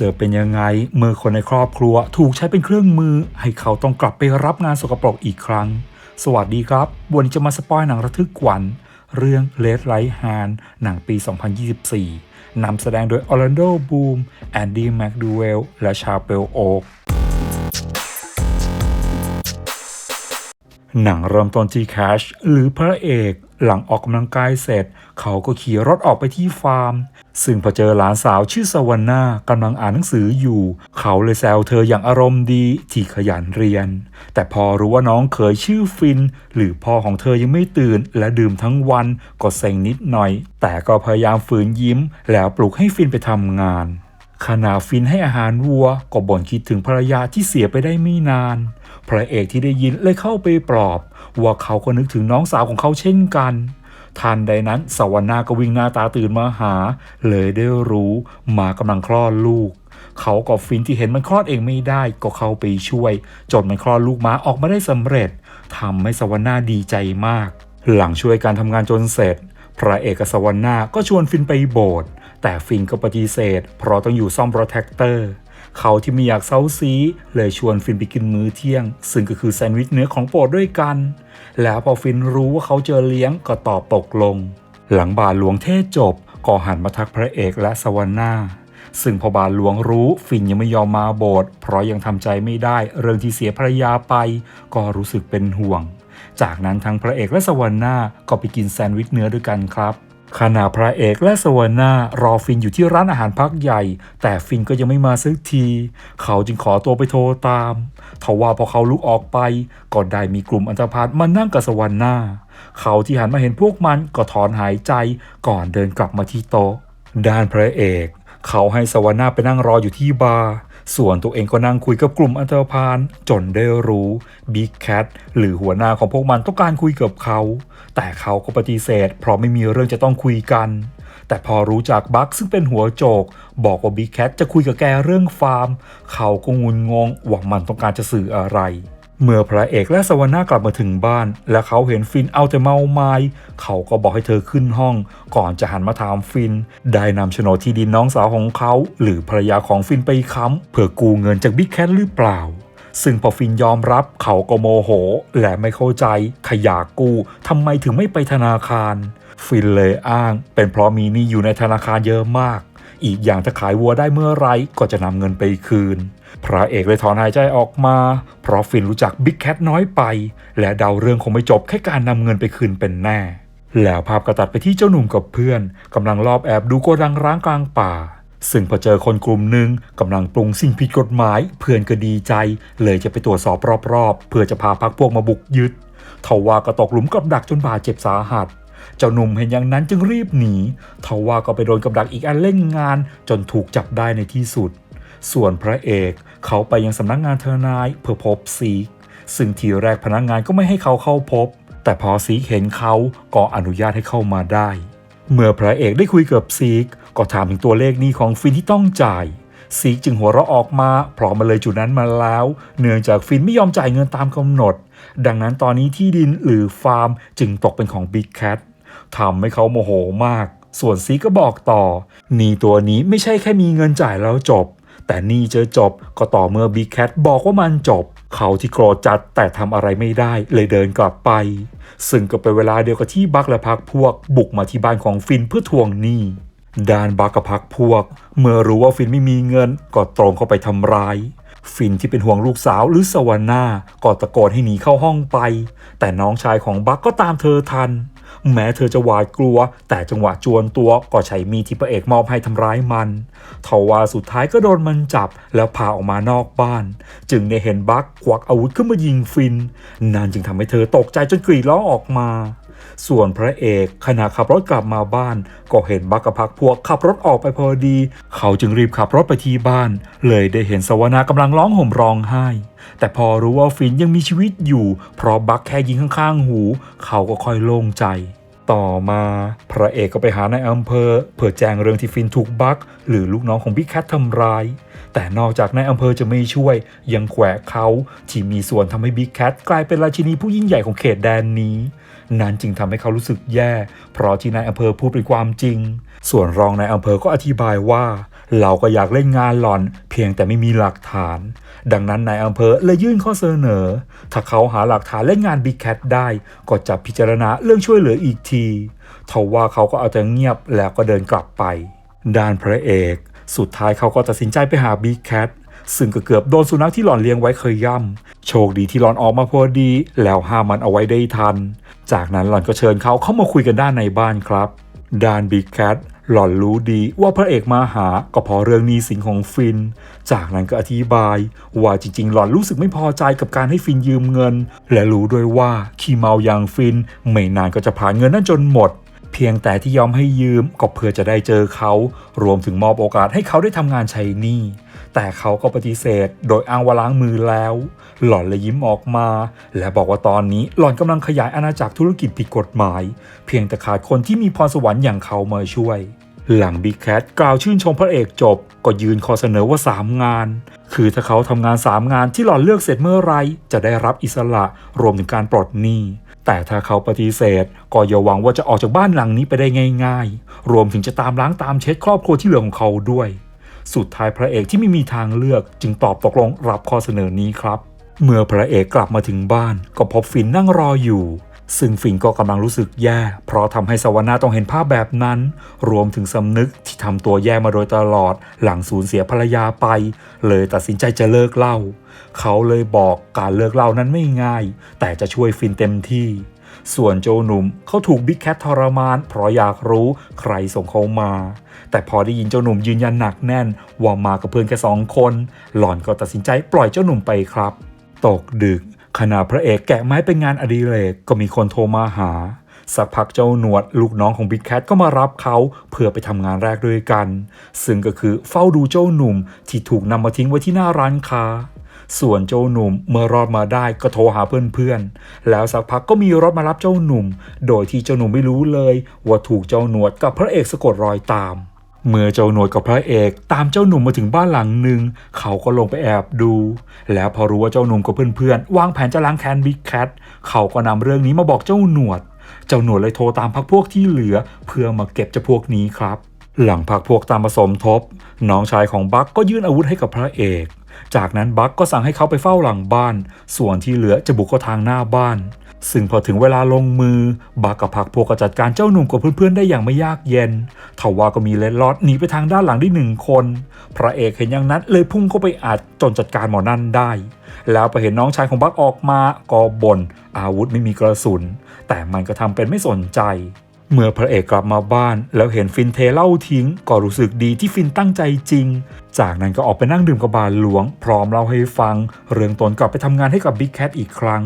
เจอเป็นยังไง เมื่อคนในครอบครัวถูกใช้เป็นเครื่องมือ ให้เขาต้องกลับไปรับงานสกปรกอีกครั้ง สวัสดีครับ วันนี้จะมาสปอยหนังระทึกขวัญเรื่อง Red Right Hand หนังปี 2024 นำแสดงโดยออร์แลนโดบูมแอนดี้แม็กดูเวลและชาเปลโอกหนังเริ่มต้นที่แคชหรือพระเอก หลังออกกำลังกายเสร็จ เขาก็ขี่รถออกไปที่ฟาร์ม ซึ่งพอเจอหลานสาวชื่อสวรรณากำลังอ่านหนังสืออยู่ เขาเลยแซวเธออย่างอารมณ์ดีที่ขยันเรียน แต่พอรู้ว่าน้องเคยชื่อฟิน หรือพ่อของเธอยังไม่ตื่น และดื่มทั้งวันก็เซ็งนิดหน่อย แต่ก็พยายามฝืนยิ้ม แล้วปลุกให้ฟินไปทำงาน ขณะฟินให้อาหารวัวก็บ่นคิดถึงภรรยาที่เสียไปได้ไม่นาน พระเอกที่ได้ยินเลยเข้าไปปลอบว่าเขาก็นึกถึงน้องสาวของเขาเช่นกันทันใดนั้นสวรรณาก็วิ่งหน้าตาตื่นมาหา เลยได้รู้หมากำลังคลอดลูก เขากับฟินที่เห็นมันคลอดเองไม่ได้ก็เข้าไปช่วย จนมันคลอดลูกม้าออกมาได้สำเร็จทำให้สวรรณาดีใจมาก หลังช่วยการทำงานจนเสร็จ พระเอกกับสวรรณาก็ชวนฟินไปโบสถ์ แต่ฟินก็ปฏิเสธ เพราะต้องอยู่ซ่อมรถแท็กเตอร์ เขาที่ไม่อยากเซาซี เลยชวนฟินไปกินมื้อเที่ยง ซึ่งก็คือแซนด์วิชเนื้อของโปรดด้วยกัน แล้วพอฟินรู้ว่าเขาเจอเลี้ยงก็ตอบตกลง หลังบาทหลวงเทศจบก็หันมาทักพระเอกและสวรรณาซึ่งพอบาทหลวงรู้ฟินยังไม่ยอมมาโบสถ์เพราะยังทำใจไม่ได้เรื่องที่เสียภรรยาไป ก็รู้สึกเป็นห่วง จากนั้นทั้งพระเอกและสวรรณาก็ไปกินแซนด์วิชเนื้อด้วยกันครับ ขณะพระเอกและสวรรณารอฟินอยู่ที่ร้านอาหารพักใหญ่ แต่ฟินก็ยังไม่มาสักที เขาจึงขอตัวไปโทรตามทว่าพอเขาลุกออกไปก็ได้มีกลุ่มอันธพาลมานั่งกับสวรรณาเขาที่หันมาเห็นพวกมันก็ถอนหายใจก่อนเดินกลับมาที่โต๊ะ ด้านพระเอก เขาให้สวรรณาไปนั่งรออยู่ที่บาร์ ส่วนตัวเองก็นั่งคุยกับกลุ่มอันธพาลจนได้รู้บิ๊กแคทหรือหัวหน้าของพวกมันต้องการคุยกับเขา แต่เขาก็ปฏิเสธ เพราะไม่มีเรื่องจะต้องคุยกัน แต่พอรู้จักบัคซึ่งเป็นหัวโจก บอกว่าบิ๊กแคทจะคุยกับแกเรื่องฟาร์ม เขาก็งุนงงว่ามันต้องการจะสื่ออะไร เมื่อพระเอกและสวรรณากลับมาถึงบ้าน และเขาเห็นฟินเอาแต่เมาไม้เขาก็บอกให้เธอขึ้นห้อง ก่อนจะหันมาถามฟิน ได้นำโฉนดที่ดินน้องสาวของเขา หรือภรรยาของฟินไปค้ำเพื่อกู้เงินจากบิ๊กแคทหรือเปล่า ซึ่งพอฟินยอมรับเขาก็โมโห และไม่เข้าใจ ขยากกู้ทำไมถึงไม่ไปธนาคาร ฟินเลยอ้าง เป็นเพราะมีหนี้อยู่ในธนาคารเยอะมาก อีกอย่างถ้าขายวัวได้เมื่อไรก็จะนำเงินไปคืน พระเอกเลยถอนหายใจออกมา เพราะฟินรู้จักบิ๊กแคทน้อยไป และเดาเรื่องคงไม่จบแค่การนำเงินไปคืนเป็นแน่ แล้วภาพกระตัดไปที่เจ้าหนุ่มกับเพื่อนกำลังลอบแอบดูโกดังร้างกลางป่า ซึ่งพอเจอคนกลุ่มหนึ่งกำลังปรุงสิ่งผิดกฎหมาย เพื่อนก็ดีใจ เลยจะไปตรวจสอบรอบๆ เพื่อจะพาพักพวกมาบุกยึดทว่าก็ตกหลุมกับดักจนบาดเจ็บสาหัสเจ้าหนุ่มเห็นอย่างนั้นจึงรีบหนีทว่าก็ไปโดนกับดักอีกอันเล่นงานจนถูกจับได้ในที่สุด ส่วนพระเอกเขาไปยังสำนักงานทนายเพื่อพบซีกซึ่งทีแรกพนักงานก็ไม่ให้เขาเข้าพบ แต่พอซีกเห็นเขาก็อนุญาตให้เข้ามาได้ เมื่อพระเอกได้คุยกับซีกก็ถามถึงตัวเลขหนี้ของฟินที่ต้องจ่ายซีกจึงหัวเราะออกมาพราะมมาเลยจุดนั้นมาแล้ว เนื่องจากฟินไม่ยอมจ่ายเงินตามกำหนด ดังนั้นตอนนี้ที่ดินหรือฟาร์มจึงตกเป็นของบิ๊กแคททำให้เขาโมโหมาก ส่วนซีกก็บอกต่อหนี้ตัวนี้ไม่ใช่แค่มีเงินจ่ายแล้วจบ แต่นี่จะจบก็ต่อเมื่อบิ๊กแคทบอกว่ามันจบ เขาที่โกรธจัดแต่ทำอะไรไม่ได้เลยเดินกลับไป ซึ่งก็เป็นเวลาเดียวกับที่บักและพักพวก บุกมาที่บ้านของฟินเพื่อทวงหนี้ด้านบักกับพักพวก เมื่อรู้ว่าฟินไม่มีเงิน ก็ตรงเข้าไปทำร้าย ฟินที่เป็นห่วงลูกสาวหรือสวรรณาก็ตะโกนให้หนีเข้าห้องไป แต่น้องชายของบักก็ตามเธอทัน แม้เธอจะหวาดกลัว แต่จังหวะจวนตัวก็ใช้มีที่พระเอกมอบให้ทำร้ายมันทว่าสุดท้ายก็โดนมันจับแล้วพาออกมานอกบ้าน จึงได้เห็นบักควักอาวุธขึ้นมายิงฟินนั่นจึงทำให้เธอตกใจจนกรีดร้องออกมา ส่วนพระเอกขณะขับรถกลับมาบ้าน ก็เห็นบักกับพักพวกขับรถออกไปพอดี เขาจึงรีบขับรถไปที่บ้าน เลยได้เห็นสวรรณากำลังร้องห่มร้องไห้ แต่พอรู้ว่าฟินยังมีชีวิตอยู่ เพราะบักแค่ยิงข้างๆหู เขาก็ค่อยโล่งใจต่อมาพระเอกก็ไปหานายอำเภอเพื่อแจ้งเรื่องที่ฟินถูกบัก หรือลูกน้องของบิ๊กแคททำร้าย แต่นอกจากนายอำเภอจะไม่ช่วย ยังแขวะเขาที่มีส่วนทำให้บิ๊กแคทกลายเป็นราชินีผู้ยิ่งใหญ่ของเขตแดนนี้ นั้นจึงทำให้เขารู้สึกแย่ เพราะที่นายอำเภอพูดเป็นความจริง ส่วนรองนายอำเภอก็อธิบายว่า เราก็อยากเล่นงานหล่อน เพียงแต่ไม่มีหลักฐาน ดังนั้นนายอำเภอเลยยื่นข้อเสนอ ถ้าเขาหาหลักฐานเล่นงานบิ๊กแคทได้ ก็จะพิจารณาเรื่องช่วยเหลืออีกทีทว่าเขาก็เอาแต่เงียบแล้วก็เดินกลับไป ด้านพระเอก สุดท้ายเขาก็ตัดสินใจไปหาบิ๊กแคทซึ่งก็เกือบโดนสุนัขที่หลอนเลี้ยงไว้เคยย่ำ โชคดีที่หลอนออกมาพอดี แล้วห้ามมันเอาไว้ได้ทัน จากนั้นหล่อนก็เชิญเขาเข้ามาคุยกันด้านในบ้านครับดานบิ๊กแคทหล่อนรู้ดีว่าพระเอกมาหาก็เพราะเรื่องหนี้สินของฟิน จากนั้นก็อธิบาย ว่าจริงๆ หล่อนรู้สึกไม่พอใจกับการให้ฟินยืมเงิน และรู้ด้วยว่าขี้เมาอย่างฟิน ไม่นานก็จะผ่านเงินนั้นจนหมด เพียงแต่ที่ยอมให้ยืมก็เพื่อจะได้เจอเขา รวมถึงมอบโอกาสให้เขาได้ทำงานใช้หนี้ แต่เขาก็ปฏิเสธ โดยอ้างว่าล้างมือแล้ว หล่อนเลยยิ้มออกมา และบอกว่าตอนนี้หล่อนกำลังขยายอาณาจักรธุรกิจผิดกฎหมาย เพียงแต่ขาดคนที่มีพรสวรรค์อย่างเขามาช่วย หลังบิ๊กแคทกล่าวชื่นชมพระเอกจบ ก็ยืนขอเสนอว่า 3 งาน คือถ้าเขาทำงาน 3 งานที่หล่อนเลือกเสร็จเมื่อไรจะได้รับอิสระรวมถึงการปลดหนี้ แต่ถ้าเขาปฏิเสธ ก็อย่าหวังว่าจะออกจากบ้านหลังนี้ไปได้ง่าย ๆ รวมถึงจะตามล้างตามเช็ดครอบครัวที่เหลือของเขาด้วย สุดท้ายพระเอกที่ไม่มีทางเลือกจึงตอบตกลงรับข้อเสนอนี้ครับ เมื่อพระเอกกลับมาถึงบ้าน ก็พบฟินนั่งรออยู่ ซึ่งฟินก็กำลังรู้สึกแย่ เพราะทำให้สวรรค์ต้องเห็นภาพแบบนั้น รวมถึงสำนึกที่ทำตัวแย่มาโดยตลอด หลังสูญเสียภรรยาไป เลยตัดสินใจจะเลิกเล้าเขาเลยบอกการเลิกเล้านั้นไม่ง่าย แต่จะช่วยฟินเต็มที่ ส่วนโจหนุ่มเขาถูกบิ๊กแคททรมาน เพราะอยากรู้ใครส่งเขามา แต่พอได้ยินเจ้าหนุ่มยืนยันหนักแน่น ว่ามากับเพื่อนแค่สองคน หล่อนก็ตัดสินใจปล่อยเจ้าหนุ่มไปครับ ตกดึก ขณะพระเอกแกะไม้เป็นงานอดิเรกก็มีคนโทรมาหา สักพักเจ้าหนวดลูกน้องของบิ๊กแคทก็มารับเขาเพื่อไปทำงานแรกด้วยกัน ซึ่งก็คือเฝ้าดูเจ้าหนุ่มที่ถูกนำมาทิ้งไว้ที่หน้าร้านค้า ส่วนเจ้าหนุ่มเมื่อรอดมาได้ก็โทรหาเพื่อนๆ แล้วสักพักก็มีรถมารับเจ้าหนุ่ม โดยที่เจ้าหนุ่มไม่รู้เลย ว่าถูกเจ้าหนวดกับพระเอกสะกดรอยตาม เมื่อเจ้าหนวดกับพระเอกตามเจ้าหนุ่มมาถึงบ้านหลังหนึ่งเขาก็ลงไปแอบดู แล้วพอรู้ว่าเจ้าหนุ่มกับเพื่อนๆวางแผนจะล้างแค้นบิ๊กแคทเขาก็นำเรื่องนี้มาบอกเจ้าหนวด เจ้าหนวดเลยโทรตามพักพวกที่เหลือ เพื่อมาเก็บเจ้าพวกนี้ครับ หลังพักพวกตามผสมทบ น้องชายของบัคก็ยื่นอาวุธให้กับพระเอก จากนั้นบัคก็สั่งให้เขาไปเฝ้าหลังบ้าน ส่วนที่เหลือจะบุกเข้าทางหน้าบ้าน ซึ่งพอถึงเวลาลงมือ บัคกับพักพวกก็จัดการเจ้าหนุ่มกับเพื่อนๆได้อย่างไม่ยากเย็นทว่าก็มีเลดลอดหนีไปทางด้านหลังได้หนึ่งคน พระเอกเห็นอย่างนั้นเลยพุ่งเข้าไปอัดจนจัดการหมอนั่นได้ แล้วไปเห็นน้องชายของบัคออกมาก็บน่นอาวุธไม่มีกระสุน แต่มันก็ทำเป็นไม่สนใจ เมื่อพระเอกกลับมาบ้าน แล้วเห็นฟินเทเล่าทิ้ง ก็รู้สึกดีที่ฟินตั้งใจจริง จากนั้นก็ออกไปนั่งดื่มกับบาลหลวง พร้อมเล่าให้ฟัง เรื่องตนกลับไปทำงานให้กับบิ๊กแคทอีกครั้ง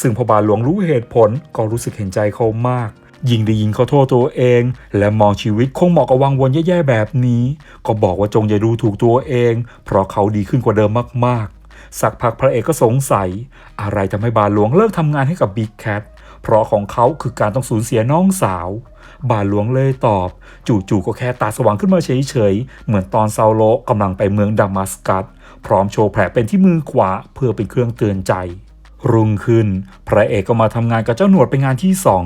ซึ่งพอบาลหลวงรู้เหตุผลก็รู้สึกเห็นใจเขามาก ยิงได้ยินเขาโทษตัวเอง และมองชีวิตคงเหมาะกับวังวนแย่ๆแบบนี้ ก็บอกว่าจงอย่าดูถูกตัวเอง เพราะเขาดีขึ้นกว่าเดิมมากๆ สักพักพระเอกก็สงสัย อะไรทำให้บาลหลวงเลิกทำงานให้กับบิ๊กแคท เพราะของเขาคือการต้องสูญเสียน้องสาว บาทหลวงเลยตอบ จู่ๆก็แค่ตาสว่างขึ้นมาเฉยๆ เหมือนตอนซาโลกำลังไปเมืองดามัสกัส พร้อมโชว์แผลเป็นที่มือขวาเพื่อเป็นเครื่องเตือนใจ รุ่งขึ้น พระเอกก็มาทำงานกับเจ้าหนวดเป็นงานที่สอง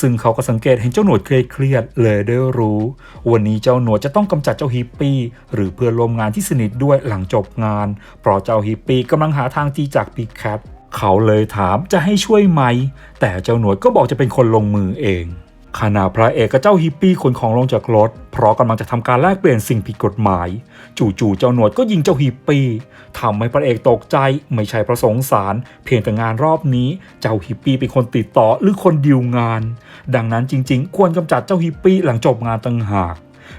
ซึ่งเขาก็สังเกตเห็นเจ้าหนวดเครียดๆเลยได้รู้ วันนี้เจ้าหนวดจะต้องกำจัดเจ้าฮิปปี้ หรือเพื่อนร่วมงานที่สนิทด้วยหลังจบงาน เพราะเจ้าฮิปปี้กำลังหาทางตีจากปีแคท เขาเลยถามจะให้ช่วยไหม แต่เจ้าหนวดก็บอกจะเป็นคนลงมือเองขณะพระเอกกับเจ้าฮิปปี้ขนของลงจากรถ เพราะกำลังจะทำการแลกเปลี่ยนสิ่งผิดกฎหมาย จู่ๆเจ้าหนวดก็ยิงเจ้าฮิปปี้ทำให้พระเอกตกใจไม่ใช่เพระสงสาร เพียงแต่งานรอบนี้ เจ้าฮิปปี้เป็นคนติดต่อหรือคนดีลงาน ดังนั้นจริงๆ ควรกำจัดเจ้าฮิปปี้หลังจบงานต่างหาก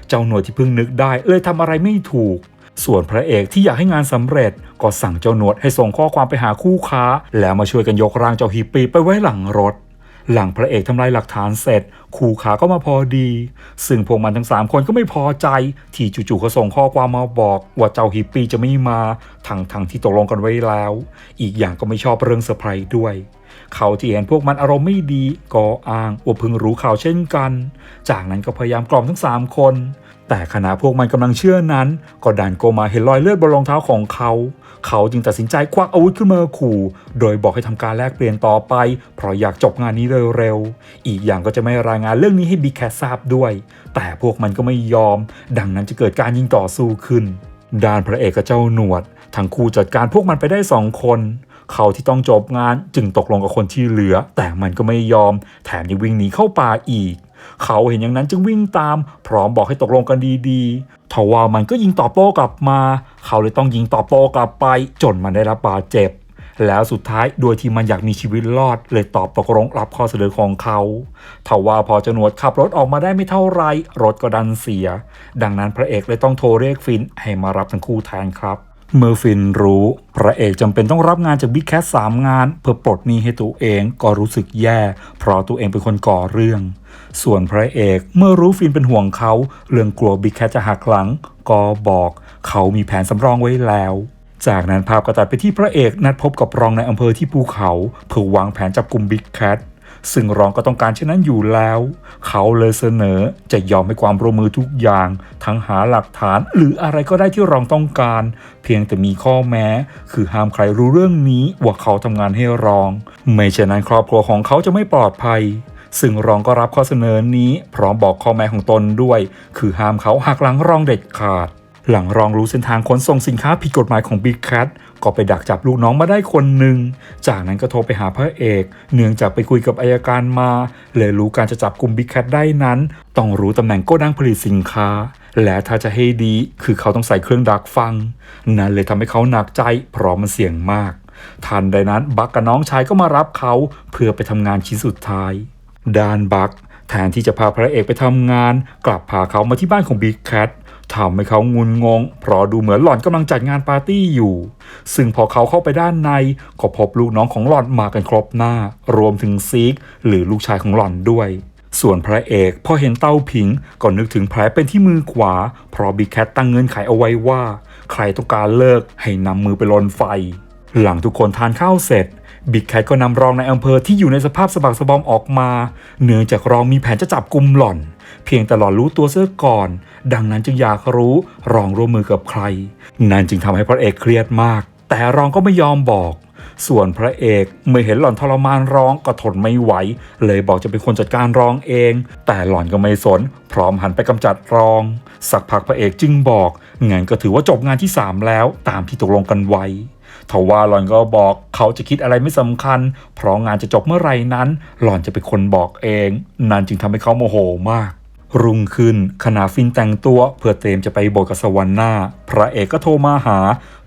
เจ้าหนวดที่เพิ่งนึกได้เลยทำอะไรไม่ถูก ส่วนพระเอกที่อยากให้งานสำเร็จ ก็สั่งเจ้าหนวดให้ส่งข้อความไปหาคู่ค้า แล้วมาช่วยกันยกร่างเจ้าฮิปปี้ไปไว้หลังรถ หลังพระเอกทำลายหลักฐานเสร็จ คู่ขาก็มาพอดี ซึ่งพวกมันทั้งสามคนก็ไม่พอใจ ที่จู่ๆเขาส่งข้อความมาบอก ว่าเจ้าฮิปปี้จะไม่มาทั้งทั้งที่ตกลงกันไว้แล้ว อีกอย่างก็ไม่ชอบเรื่องเซอร์ไพรส์ด้วยเขาที่เห็นพวกมันอารมณ์ไม่ดีก็อ้างว่าเพิ่งรู้ข่าวเช่นกัน จากนั้นก็พยายามกล่อมทั้ง 3 คน แต่ขณะพวกมันกำลังเชื่อนั้น ก็ดันโกมาเห็นรอยเลือดบนรองเท้าของเขา เขาจึงตัดสินใจควักอาวุธขึ้นมาขู่ โดยบอกให้ทำการแลกเปลี่ยนต่อไป เพราะอยากจบงานนี้เร็วๆ อีกอย่างก็จะไม่รายงานเรื่องนี้ให้บิ๊กแคททราบด้วย แต่พวกมันก็ไม่ยอม ดังนั้นจะเกิดการยิงต่อสู้ขึ้นด้านพระเอกกับเจ้าหนวด ทั้งคู่จัดการพวกมันไปได้สองคนเขาที่ต้องจบงานจึงตกลงกับคนที่เหลือ แต่มันก็ไม่ยอม แถมยังวิ่งหนีเข้าป่าอีก เขาเห็นอย่างนั้นจึงวิ่งตาม พร้อมบอกให้ตกลงกันดีๆทว่ามันก็ยิงตอบโต้กลับมา เขาเลยต้องยิงตอบโต้กลับไป จนมันได้รับบาดเจ็บ แล้วสุดท้ายโดยที่มันอยากมีชีวิตรอด เลยตอบตกลงรับข้อเสนอของเขาทว่าพอจนวดขับรถออกมาได้ไม่เท่าไรรถก็ดันเสีย ดังนั้นพระเอกเลยต้องโทรเรียกฟินให้มารับทั้งคู่แทนครับ เมื่อฟินรู้ พระเอกจำเป็นต้องรับงานจากบิ๊กแคทสามงาน เพื่อปลดหนี้ให้ตัวเองก็รู้สึกแย่ เพราะตัวเองเป็นคนก่อเรื่อง ส่วนพระเอกเมื่อรู้ฟินเป็นห่วงเขา เรื่องกลัวบิ๊กแคทจะหักหลัง ก็บอกเขามีแผนสำรองไว้แล้ว จากนั้นภาพก็ตัดไปที่พระเอกนัดพบกับรองในอำเภอที่ภูเขาเพื่อวางแผนจับกลุ่มบิ๊กแคท ซึ่งรองก็ต้องการเช่นนั้นอยู่แล้ว เขาเลยเสนอจะยอมให้ความร่วมมือทุกอย่าง ทั้งหาหลักฐานหรืออะไรก็ได้ที่รองต้องการ เพียงแต่มีข้อแม้ คือห้ามใครรู้เรื่องนี้ว่าเขาทำงานให้รอง ไม่เช่นนั้นครอบครัวของเขาจะไม่ปลอดภัยซึ่งรองก็รับข้อเสนอนี้ พร้อมบอกข้อแม้ของตนด้วย คือห้ามเขาหักหลังรองเด็ดขาด หลังรองรู้เส้นทางขนส่งสินค้าผิดกฎหมายของ Big Cat ก็ไปดักจับลูกน้องมาได้คนหนึ่ง จากนั้นก็โทรไปหาพระเอก เนื่องจากไปคุยกับอายการมา เลยรู้การจะจับกลุ่ม Big Cat ได้นั้น ต้องรู้ตำแหน่งโกดังผลิตสินค้า และถ้าจะให้ดี คือเขาต้องใส่เครื่องดักฟัง นั่นเลยทำให้เขาหนักใจ เพราะมันเสี่ยงมาก ทันใดนั้นบักกับน้องชายก็มารับเขาเพื่อไปทำงานชิ้นสุดท้ายด้านบักแทนที่จะพาพระเอกไปทำงาน กลับพาเขามาที่บ้านของบิ๊กแคท ทำให้เขางุนงง เพราะดูเหมือนหล่อนกำลังจัดงานปาร์ตี้อยู่ ซึ่งพอเขาเข้าไปด้านในก็พบลูกน้องของหล่อนมากันครบหน้า รวมถึงซีกหรือลูกชายของหล่อนด้วย ส่วนพระเอกพอเห็นเต้าผิงก็นึกถึงแผลเป็นที่มือขวา เพราะบิ๊กแคทตั้งเงื่อนไขเอาไว้ว่า ใครต้องการเลิกให้นำมือไปลนไฟ หลังทุกคนทานข้าวเสร็จบิ๊กแคทก็นำรองในอำเภอที่อยู่ในสภาพสะบักสะบอมออกมา เนื่องจากรองมีแผนจะจับกลุ่มหล่อน พียงแต่หล่อนรู้ตัวเสียก่อน ดังนั้นจึงอยากรู้รองร่วมมือกับใคร นั่นจึงทำให้พระเอกเครียดมาก แต่รองก็ไม่ยอมบอก ส่วนพระเอกเมื่อเห็นหล่อนทรมานร้องก็ทนไม่ไหว เลยบอกจะเป็นคนจัดการร้องเอง แต่หล่อนก็ไม่สน พร้อมหันไปกำจัดรอง สักพักพระเอกจึงบอกงั้นก็ถือว่าจบงานที่ 3 แล้วตามที่ตกลงกันไว้ทว่าหล่อนก็บอกเขาจะคิดอะไรไม่สำคัญ เพราะงานจะจบเมื่อไหร่นั้น หล่อนจะเป็นคนบอกเอง นั่นจึงทำให้เขาโมโหมาก รุ่งขึ้นขณะฟินแต่งตัวเพื่อเตรียมจะไปโบสถ์กับสวรรค์หน้า พระเอกก็โทรมาหา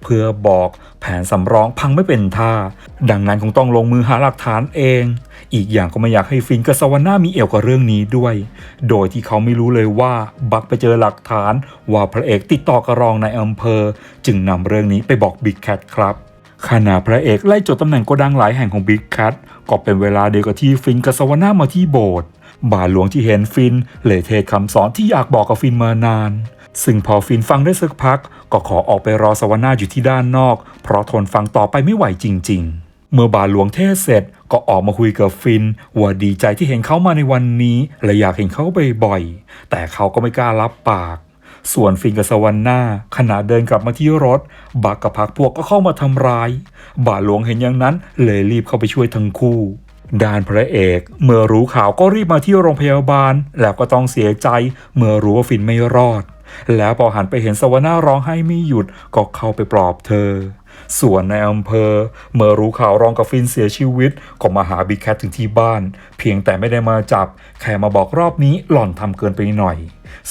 เพื่อบอกแผนสำรองพังไม่เป็นท่า ดังนั้นคงต้องลงมือหาหลักฐานเอง อีกอย่างก็ไม่อยากให้ฟินกับสวรรค์หน้ามีเอี่ยวกับเรื่องนี้ด้วย โดยที่เขาไม่รู้เลยว่าบักไปเจอหลักฐาน ว่าพระเอกติดต่อกับรองในอำเภอ จึงนำเรื่องนี้ไปบอกบิ๊กแคทครับขณะพระเอกไล่จดตำแหน่งโกดังหลายแห่งของบิ๊กแคทก็เป็นเวลาเดียวกับที่ฟินกับสวรรค์หน้ามาที่โบสถ์ บาทหลวงที่เห็นฟินเลยเทศคำสอนที่อยากบอกกับฟินมานาน ซึ่งพอฟินฟังได้สักพัก ก็ขอออกไปรอสวนาอยู่ที่ด้านนอก เพราะทนฟังต่อไปไม่ไหวจริง ๆเมื่อบาทหลวงเทศเสร็จก็ออกมาคุยกับฟิน ว่าดีใจที่เห็นเขามาในวันนี้ และอยากเห็นเขาบ่อยๆ แต่เขาก็ไม่กล้ารับปาก ส่วนฟินกับสวรรค์หน้าขณะเดินกลับมาที่รถ บักกับพักพวกก็เข้ามาทำร้าย บาทหลวงเห็นอย่างนั้นเลยรีบเข้าไปช่วยทั้งคู่ ด้านพระเอกเมื่อรู้ข่าวก็รีบมาที่โรงพยาบาล แล้วก็ต้องเสียใจเมื่อรู้ว่าฟินไม่รอด แล้วพอหันไปเห็นสวนาร้องไห้ไม่หยุดก็เข้าไปปลอบเธอ ส่วนในอำเภอ เมื่อรู้ข่าวรองกับฟินเสียชีวิต ก็มาหาบิ๊กแคทถึงที่บ้าน เพียงแต่ไม่ได้มาจับ แค่มาบอกรอบนี้หล่อนทำเกินไปหน่อย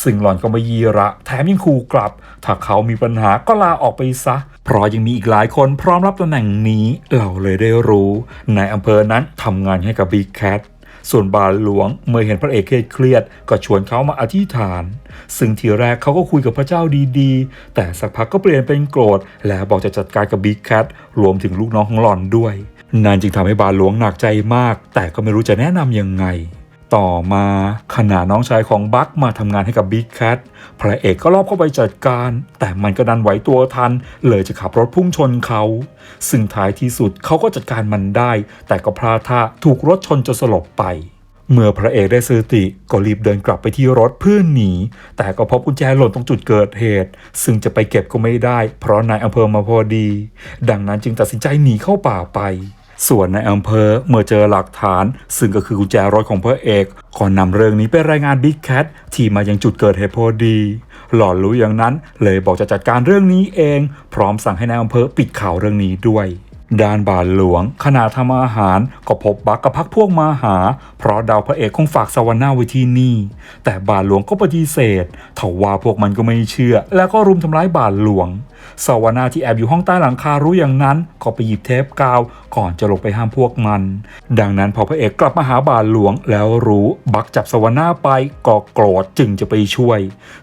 ซึ่งหล่อนก็ไม่ยีระ แถมยังขู่กลับ ถ้าเขามีปัญหาก็ลาออกไปซะ เพราะยังมีอีกหลายคนพร้อมรับตำแหน่งนี้เราเลยได้รู้ในอำเภอนั้นทำงานให้กับบิ๊กแคทส่วนบาทหลวงเมื่อเห็นพระเอกเครียดก็ชวนเขามาอธิษฐาน ซึ่งทีแรกเขาก็คุยกับพระเจ้าดีๆ แต่สักพักก็เปลี่ยนเป็นโกรธ และบอกจะจัดการกับบิ๊กแคทรวมถึงลูกน้องของหล่อนด้วย นั่นจึงทำให้บาทหลวงหนักใจมาก แต่ก็ไม่รู้จะแนะนำยังไง ต่อมาขณะน้องชายของบัคมาทำงานให้กับบิ๊กแคทพระเอกก็รอบเข้าไปจัดการ แต่มันก็ดันไหวตัวทัน เลยจะขับรถพุ่งชนเขา ซึ่งท้ายที่สุดเขาก็จัดการมันได้ แต่ก็พลาดท่าถูกรถชนจนสลบไป เมื่อพระเอกได้ซื้อติก็รีบเดินกลับไปที่รถเพื่อหนี แต่ก็พบกุญแจหล่นตรงจุดเกิดเหตุ ซึ่งจะไปเก็บก็ไม่ได้ เพราะนายอำเภอมาพอดี ดังนั้นจึงตัดสินใจหนีเข้าป่าไป ส่วนในอำเภอเมื่อเจอหลักฐาน ซึ่งก็คือกุญแจรถของพระเอกก็นำเรื่องนี้ไปรายงานบิ๊กแคทที่มายังจุดเกิดเหตุพอดี หล่อนรู้อย่างนั้นเลยบอกจะจัดการเรื่องนี้เอง พร้อมสั่งให้ในายอำเภอปิดข่าวเรื่องนี้ด้วย ด้านบาทหลวง ขณะทำอาหารก็พบบักกับพักพวกมาหา เพราะดาวพระเอกคงฝากสวรรค์หน้าไว้ที่นี่ แต่บาทหลวงก็ปฏิเสธถาว่าพวกมันก็ไม่เชื่อ แล้วก็รุมทำร้ายบาทหลวงสวนาที่แอบอยู่ห้องใต้หลังคารู้อย่างนั้น ก็ไปหยิบเทปกาว ก่อนจะลงไปห้ามพวกมัน ดังนั้นพอพระเอกกลับมาหาบาทหลวงแล้วรู้บักจับสวนาไปก็โกรธจึงจะไปช่วย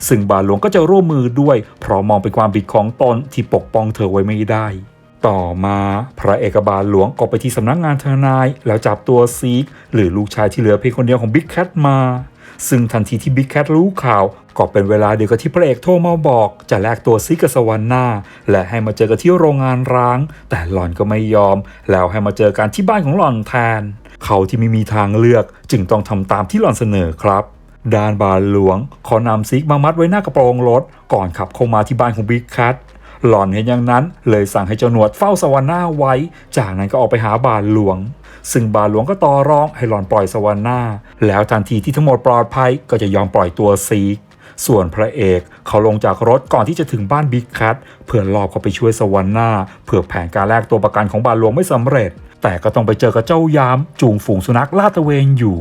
ซึ่งบาทหลวงก็จะร่วมมือด้วย เพราะมองเป็นความผิดของตนที่ปกป้องเธอไว้ไม่ได้ ต่อมาพระเอกบาลหลวงก็ไปที่สำนักงานทนาย แล้วจับตัวซีกหรือลูกชายที่เหลือเพียงคนเดียวของบิ๊กแคทมา ซึ่งทันทีที่บิ๊กแคทรู้ข่าว ก็เป็นเวลาเดียวกับที่พระเอกโทรมาบอก จะแลกตัวซีกกับสวรรค์หน้า และให้มาเจอกันที่โรงงานร้าง แต่หล่อนก็ไม่ยอม แล้วให้มาเจอกันที่บ้านของหล่อนแทน เขาที่ไม่มีทางเลือก จึงต้องทำตามที่หล่อนเสนอครับด้านบาลหลวงขอนำซิกมามัดไว้หน้ากระโปรงรถ ก่อนขับเข้ามาที่บ้านของบิ๊กแคท หล่อนเห็นอย่างนั้น เลยสั่งให้เจ้าหนวดเฝ้าสวรรค์หน้าไว้ จากนั้นก็ออกไปหาบาทหลวง ซึ่งบาทหลวงก็ต่อรองให้หล่อนปล่อยสวรรค์หน้า แล้วทันทีที่ทั้งหมดปลอดภัยก็จะยอมปล่อยตัวซีกส่วนพระเอกเขาลงจากรถก่อนที่จะถึงบ้านบิ๊กแคทเพื่อลอบเขาไปช่วยสวรรค์หน้าเพื่อแผนการแลกตัวประกันของบาทหลวงไม่สำเร็จ แต่ก็ต้องไปเจอกับเจ้ายาม จูงฝูงสุนัขลาดตระเวนอยู่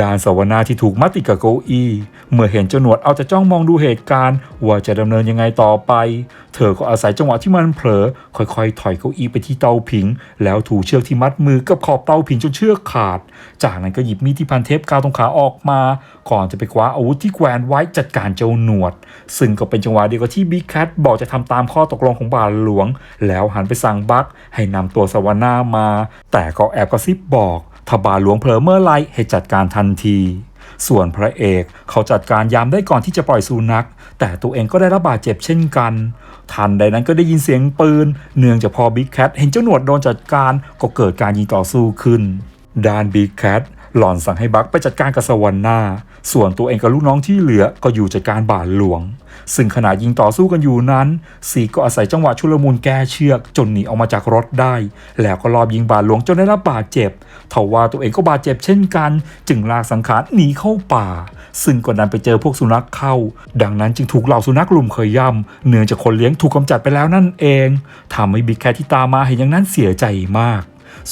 ดานสวนาที่ถูกมัดติดกับเก้าอี้เมื่อเห็นเจ้าหนวดเอาจะจ้องมองดูเหตุการณ์ ว่าจะดำเนินยังไงต่อไป เธอก็อาศัยจังหวะที่มันเผลอ ค่อยๆ ถอยเก้าอี้ไปที่เตาผิง แล้วถูเชือกที่มัดมือกับขอบเตาผิงจนเชือกขาด จากนั้นก็หยิบมีดที่พันเทปกาวตรงขาออกมา ก่อนจะไปคว้าอาวุธที่แขวนไว้จัดการเจ้าหนวด ซึ่งก็เป็นจังหวะเดียวกับที่บิ๊กแคทบอกจะทำตามข้อตกลงของบาทหลวง แล้วหันไปสั่งบักให้นำตัวสวนามา แต่ก็แอบกระซิบบอก ถ้าบาหลวงเผลอเมื่อไรให้จัดการทันที ส่วนพระเอกเขาจัดการยามได้ก่อนที่จะปล่อยสุนัข แต่ตัวเองก็ได้รับบาดเจ็บเช่นกัน ทันใดนั้นก็ได้ยินเสียงปืน เนื่องจากพอบิ๊กแคทเห็นเจ้าหนวดโดนจัดการก็เกิดการยิงต่อสู้ขึ้นด้านบิ๊กแคทหล่อนสั่งให้บักไปจัดการกับสวรรค์หน้า ส่วนตัวเองกับลูกน้องที่เหลือก็อยู่จัดการบาทหลวง ซึ่งขณะยิงต่อสู้กันอยู่นั้นซีก็อาศัยจังหวะชุลมุนแก้เชือก จนหนีออกมาจากรถได้ แล้วก็ลอบยิงบาทหลวงจนได้รับบาดเจ็บทว่าตัวเองก็บาดเจ็บเช่นกัน จึงลากสังขารหนีเข้าป่า ซึ่งก็ดันไปเจอพวกสุนัขเข้า ดังนั้นจึงถูกเหล่าสุนัขลุมเคยย่ำเนื่องจากคนเลี้ยงถูกกำจัดไปแล้วนั่นเองทำให้บิ๊กแคทที่ตามมาเห็นอย่างนั้นเสียใจมาก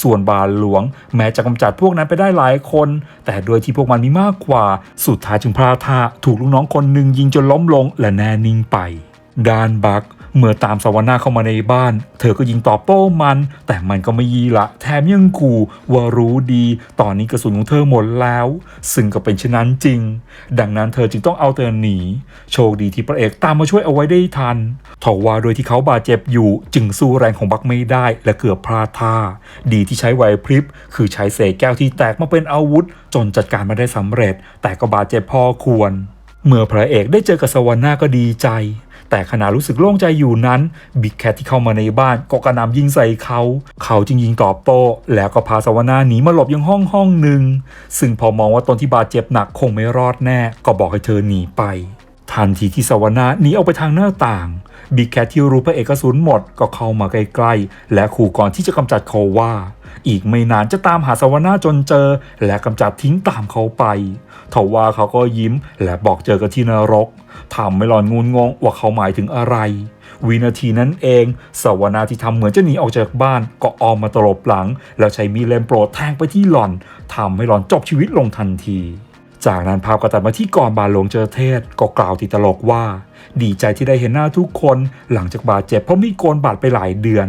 ส่วนบาลหลวง แม้จะกำจัดพวกนั้นไปได้หลายคน แต่โดยที่พวกมันมีมากกว่า สุดท้ายจึงพลาดท่าถูกลูกน้องคนหนึ่งยิงจนล้มลงและแน่นิ่งไปด้านบัก เมื่อตามสวรรค์หน้าเข้ามาในบ้าน เธอก็ยิงตอบโต้มัน แต่มันก็ไม่ยีละ แถมยังขู่ว่ารู้ดี ตอนนี้กระสุนของเธอหมดแล้ว ซึ่งก็เป็นเช่นนั้นจริง ดังนั้นเธอจึงต้องเอาเธอหนี โชคดีที่พระเอกตามมาช่วยเอาไว้ได้ทันทว่าโดยที่เขาบาดเจ็บอยู่ จึงสู้แรงของบักไม่ได้และเกือบพลาดท่า ดีที่ใช้ไหวพริบ คือใช้เศษแก้วที่แตกมาเป็นอาวุธ จนจัดการมาได้สำเร็จ แต่ก็บาดเจ็บพอควร เมื่อพระเอกได้เจอกับสวรรค์หน้าก็ดีใจ แต่ขณะรู้สึกโล่งใจอยู่นั้นบิ๊กแคทที่เข้ามาในบ้านก็กระหน่ำยิงใส่เขา เขาจึงยิงตอบโต้ แล้วก็พาสวรรค์หน้าหนีมาหลบยังห้องห้องหนึ่ง ซึ่งพอมองว่าตนที่บาดเจ็บหนักคงไม่รอดแน่ ก็บอกให้เธอหนีไป ทันทีที่สวรรค์หน้าหนีออกไปทางหน้าต่างบิ๊กแคทที่รู้พระเอกกระสุนหมดก็เข้ามาใกล้ๆ และขู่ก่อนที่จะกำจัดเขาว่า อีกไม่นานจะตามหาสวนาจนเจอ และกำจัดทิ้งตามเขาไป ทว่าเขาก็ยิ้มและบอกเจอกันที่นรกทำให้หลอนงุนงงว่าเขาหมายถึงอะไร วินาทีนั้นเองสวนาที่ทำเหมือนจะหนีออกจากบ้าน ก็ออมมาตลบหลัง แล้วใช้มีดเล่มโปรดแทงไปที่หลอนทำให้หลอนจบชีวิตลงทันทีจากนั้นภาพก็ตัดมาที่ก่อนบาหลวงเจอเทศก็กล่าวติดตลกว่า ดีใจที่ได้เห็นหน้าทุกคนหลังจากบาดเจ็บเพราะมีโกนบาดไปหลายเดือน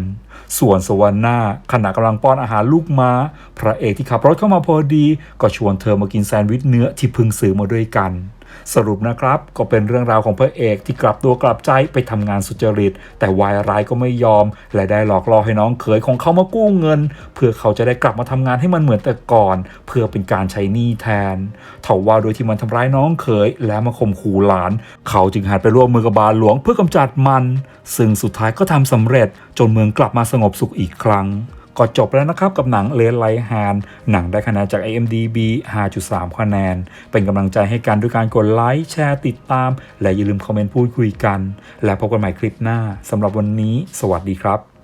ส่วนสวรรค์หน้าขณะกำลังป้อนอาหารลูกม้า พระเอกที่ขับรถเข้ามาพอดี ก็ชวนเธอมากินแซนด์วิชเนื้อที่พึงซื้อมาด้วยกัน สรุปนะครับ ก็เป็นเรื่องราวของพระเอกที่กลับตัวกลับใจไปทำงานสุจริต แต่วายร้ายก็ไม่ยอม และได้หลอกล่อให้น้องเขยของเขามากู้เงิน เพื่อเขาจะได้กลับมาทำงานให้มันเหมือนแต่ก่อน เพื่อเป็นการใช้หนี้แทนเถาว่าโดยที่มันทำร้ายน้องเขยและมาข่มขู่หลาน เขาจึงหันไปร่วมมือกับบาลหลวงเพื่อกำจัดมัน ซึ่งสุดท้ายก็ทำสำเร็จจนเมืองกลับมาสงบสุขอีกครั้ง ก็จบแล้วนะครับกับหนังเลนไลฮานหนังได้คะแนนจาก IMDB 5.3 คะแนน เป็นกำลังใจให้กันด้วยการกดไลค์แชร์ติดตาม และอย่าลืมคอมเมนต์พูดคุยกัน และพบกันใหม่คลิปหน้าสำหรับวันนี้ สวัสดีครับ